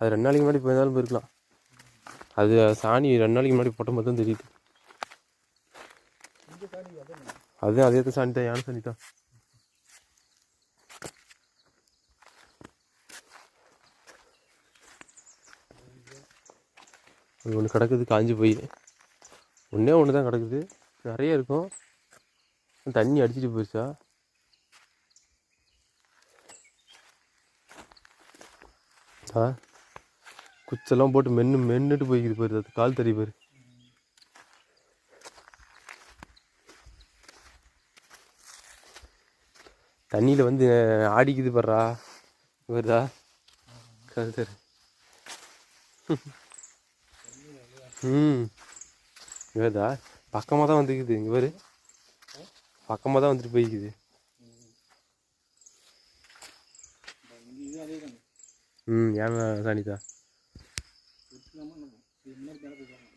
அது ரெண்டு நாளைக்கு முன்னாடி போயிருந்தாலும் போயிருக்கலாம். அது சாணி ரெண்டு நாளைக்கு முன்னாடி போட்ட மாதிரி தான் தெரியுது. அது அதே தான் சாணி தான் யானை சாணி தான். அது ஒன்று கிடக்குது காஞ்சி போய். ஒன்றே ஒன்று தான் கிடக்குது. நிறைய இருக்கும். தண்ணி அடிச்சிட்டு போயிடுச்சா ஆ? குச்செல்லாம் போட்டு மென்று மென்னுட்டு போய்க்குது பாரு அது கால் தறி பாரு. தண்ணியில் வந்து ஆடிக்குது பாடுறா வருதா? கால் தறி ம். வருதா? பக்கமாக தான் வந்துக்குது இங்கே பாரு. பக்கமாக தான் வந்துட்டு போய்க்குது. ம் ஏன் சாணிதா तीन मिनट दर्द हो जाएगा